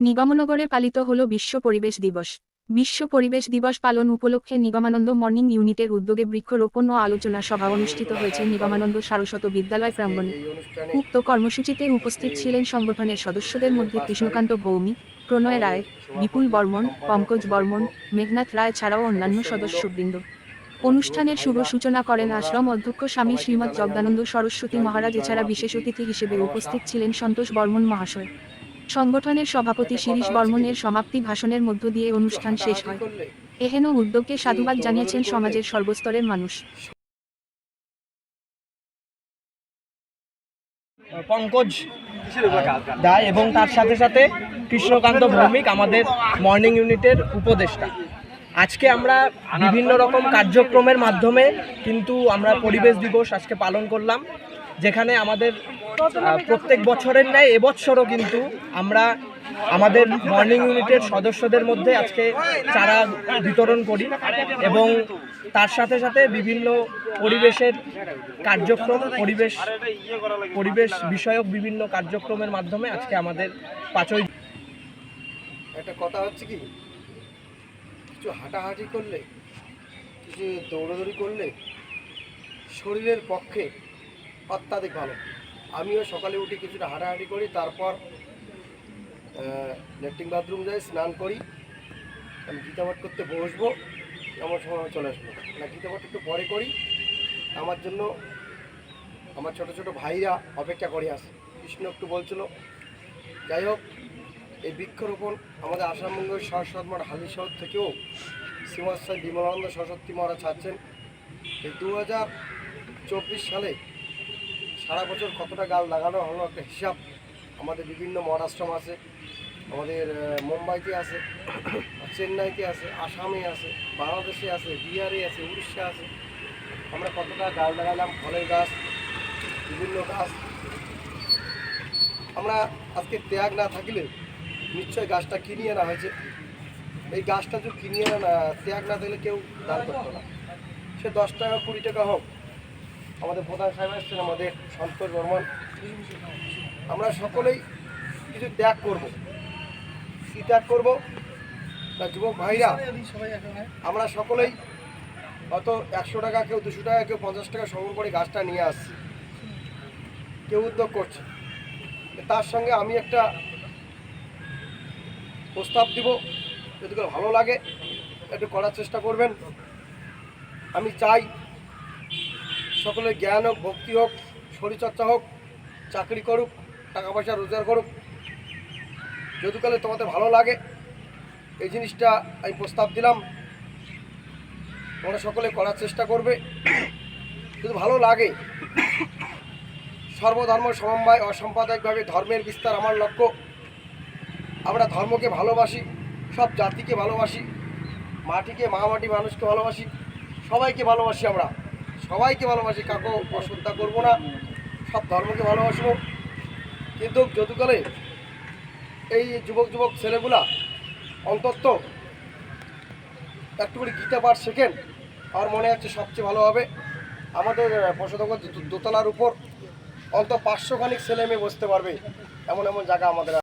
নিগমনগরে পালিত হল বিশ্ব পরিবেশ দিবস। বিশ্ব পরিবেশ দিবস পালন উপলক্ষে নিগমানন্দ মর্নিং ইউনিটের উদ্যোগে বৃক্ষরোপণ ও আলোচনা সভা অনুষ্ঠিত হয়েছে নিগমানন্দ সারস্বত বিদ্যালয় প্রাঙ্গণে। উক্ত কর্মসূচিতে উপস্থিত ছিলেন সংগঠনের সদস্যদের মধ্যে কৃষ্ণকান্ত ভৌমিক প্রণয় রায়, বিপুল বর্মন, পঙ্কজ বর্মন, মেঘনাথ রায় ছাড়াও অন্যান্য সদস্যবৃন্দ। অনুষ্ঠানের শুভ সূচনা করেন আশ্রম অধ্যক্ষ স্বামী শ্রীমৎ জগদানন্দ সরস্বতী মহারাজ, এছাড়া বিশেষ অতিথি হিসেবে উপস্থিত ছিলেন সন্তোষ বর্মন মহাশয়। সংগঠনের সভাপতি শিরিষ বর্মনের সমাপ্তি ভাষণের মধ্য দিয়ে অনুষ্ঠান শেষ হয়। এহেন উদ্যোগকে সাধুবাদ জানিয়েছেন সমাজের সর্বস্তরের মানুষ। পঙ্কজ দায় এবং তার সাথে সাথে কৃষ্ণকান্ত ভৌমিক আমাদের মর্নিং ইউনিটের উপদেষ্টা। আজকে আমরা বিভিন্ন রকম কার্যক্রমের মাধ্যমে কিন্তু আমরা পরিবেশ দিবস আজকে পালন করলাম, যেখানে আমাদের প্রত্যেক বছরের ন্যায় এবছরও কিন্তু আমরা আমাদের মর্নিং ইউনিটের সদস্যদের মধ্যে আজকে চারা বিতরণ করি এবং তার সাথে সাথে বিভিন্ন পরিবেশের কার্যক্রম, পরিবেশ পরিবেশ বিষয়ক বিভিন্ন কার্যক্রমের মাধ্যমে আজকে আমাদের পাঁচই একটা কথা হচ্ছে কি? কিছু হাঁটাহাঁটি করলে, কিছু দৌড়াদৌড়ি করলে শরীরের পক্ষে অত্যাধিক ভালো। আমিও সকালে উঠে কিছুটা হাঁটাহাঁটি করি, তারপর ল্যাট্রিন বাথরুম যাই, স্নান করি। আমি গীতাপাঠ করতে বসবো, এমন সময় চলে আসব। না গীতাপাঠ একটু পরে করি। আমার জন্য আমার ছোট ছোট ভাইরা অপেক্ষা করে আসে কৃষ্ণ একটু বলছিল, যাই হোক, এই বৃক্ষরোপণ আমাদের আসামবঙ্গের সরস্বত মঠ হালি শহর থেকেও শ্রীমৎসাই বিমলানন্দ সরস্বতী মহারাজ ছাড়ছেন। এই দু হাজার চব্বিশ সালে সারা বছর কতটা গাছ লাগানো হলো একটা হিসাব আমাদের বিভিন্ন আশ্রম আছে, আমাদের মুম্বাইতে আছে, চেন্নাইতে আছে, আসামে আছে, বাংলাদেশে আছে, বিহারে আছে, উড়িষ্যা আছে। আমরা কতটা গাছ লাগালাম, ফলের গাছ, বিভিন্ন গাছ। আমরা আজকে ত্যাগ না থাকলে নিশ্চয় গাছটা কিনিয়ে আনা হয়েছে। এই গাছটা যদি আনা না- ত্যাগ না থাকলে কেউ দান করতো না। সে দশ টাকা, কুড়ি টাকা হোক আমাদের প্রধান সাহেব এসছেন, আমাদের সন্তোষ বর্মন। আমরা সকলেই কিছু ত্যাগ করব। কী ত্যাগ করব? না যুবক ভাইরা, আমরা সকলেই হয়ত একশো টাকা, কেউ দুশো টাকা, কেউ পঞ্চাশ টাকা সংগ্রহ করে গাছটা নিয়ে আসছি। কেউ উদ্যোগ করছে। তার সঙ্গে আমি একটা প্রস্তাব দিব। যদি ভালো লাগে, একটু করার চেষ্টা করবেন। আমি চাই সকলের জ্ঞান হোক, ভক্তি হোক, শরীরচর্চা হোক, চাকরি করুক টাকা পয়সা রোজগার করুক। যদুকালে তোমাদের ভালো লাগে, এই জিনিসটা আমি প্রস্তাব দিলাম। তোমরা সকলে করার চেষ্টা করবে। যদি ভালো লাগে, সর্বধর্ম সমন্বয় অসাম্প্রদায়িকভাবে ধর্মের বিস্তার আমার লক্ষ্য। আমরা ধর্মকে ভালোবাসি, সব জাতিকে ভালোবাসি, মাটিকে মা মাটি মানুষকে ভালোবাসি, সবাইকে ভালোবাসি আমরা। সবাইকে ভালোবাসি কাকু অশ্রদ্ধা করব না, সব ধর্মকে ভালোবাসবো। কিন্তু যদুকালে এই যুবক যুবক ছেলেগুলা অন্তত একটু করে গীতা পাঠ শেখেন, আর মনে হচ্ছে সবচেয়ে ভালো হবে। আমাদের পশুদঙ্গ দোতলার উপর অন্তত পাঁচশো খানিক ছেলে মেয়ে বসতে পারবে, এমন এমন জায়গা আমাদের